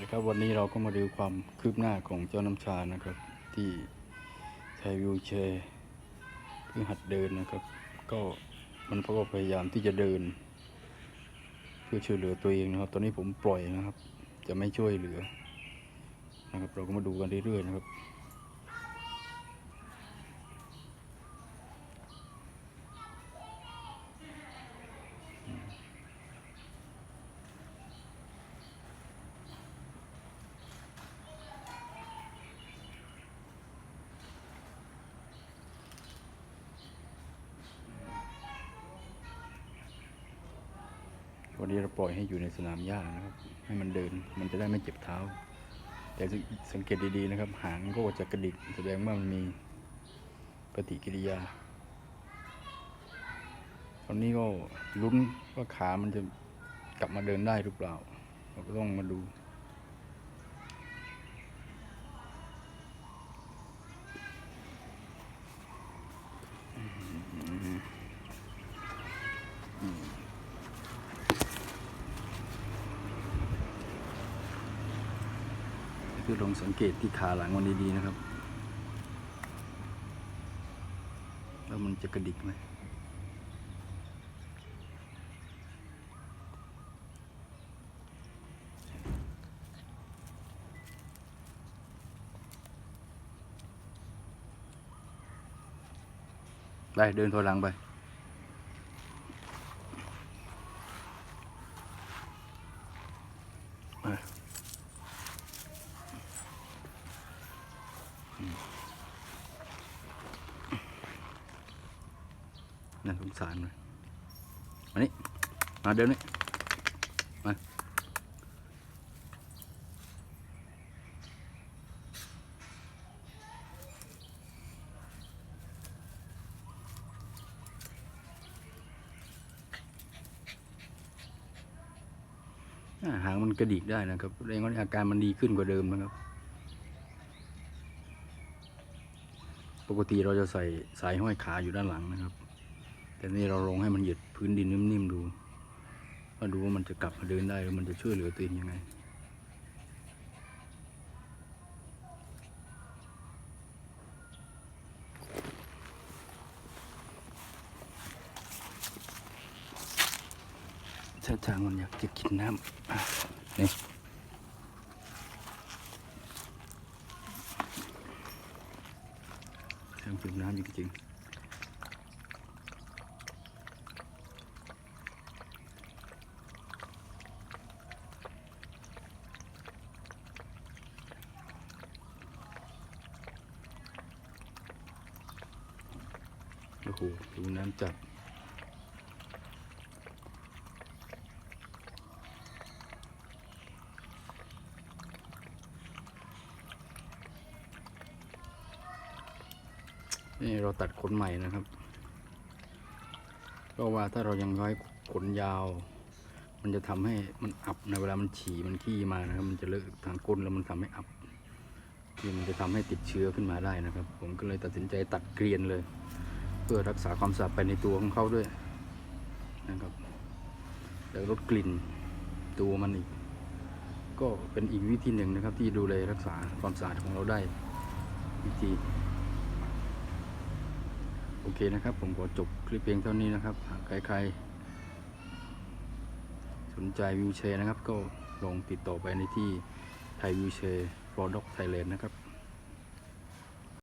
นะครับวันนี้เราก็มาดูความคืบหน้าของเจ้าน้ำชานะครับ ที่ใช้วิวแชร์เพื่อหัดเดินนะครับ ก็มันก็พยายามที่จะเดิน เพื่อช่วยเหลือตัวเองนะครับ ตอนนี้ผมปล่อยนะครับ จะไม่ช่วยเหลือนะครับ เราก็มาดูกันเรื่อยๆนะครับ วันนี้เราปล่อยให้อยู่ในสนามหญ้านะครับ ให้มันเดิน มันจะได้ไม่เจ็บเท้า แต่สังเกตดีๆนะครับ หางก็จะกระดิกแสดงว่ามันมีปฏิกิริยา ตอนนี้ก็ลุ้นว่าขามันจะกลับมาเดินได้หรือเปล่า เราก็ต้องมาดู คือลองสังเกตที่ขาหลังมันดีๆนะครับ แล้วมันจะกระดิกไหมไปเดินถอยหลังไป น่าสงสารเลยมานี่มาเดินนี่มาอ่าหางมันกระดิกได้นะครับแสดงว่าอาการมันดีขึ้นกว่าเดิมนะครับ ปกติเราจะใส่สายห้อยขาอยู่ด้านหลังนะครับ แต่นี่เราลงให้มันเหยียดพื้นดินนิ่มๆดูว่าดูว่ามันจะกลับมาเดินได้หรือมันจะช่วยเหลือตัวเองยังไงถ้าทางมันอยากจะกินน้ำอะนี่เสียงจิบน้ำจริงๆ โหดูน้ำจัดนี่เราตัดขนใหม่นะครับเพราะว่าถ้าเรายังไว้ขนยาว มันจะทำให้มันอับในเวลามันฉี่มันขี้มานะครับ มันจะเลอะทางก้นแล้วมันทำให้อับที่มันจะทำให้ติดเชื้อขึ้นมาได้นะครับ ผมก็เลยตัดสินใจตัดเกลียนเลย เพื่อรักษาความสะอาดไปในตัวของเขาด้วยนะครับแล้วลดกลิ่นตัวมันอีก ก็เป็นอีกวิธีหนึ่งนะครับ ที่ดูแลรักษาความสะอาดของเราได้วิธีโอเคนะครับ ผมขอจบคลิปเพียงเท่านี้นะครับหากใครๆ สนใจวิวแชร์นะครับ ก็ลองติดต่อไปในที่ไทยวิวแชร์ฟอร์ด็อกไทยแลนด์นะครับ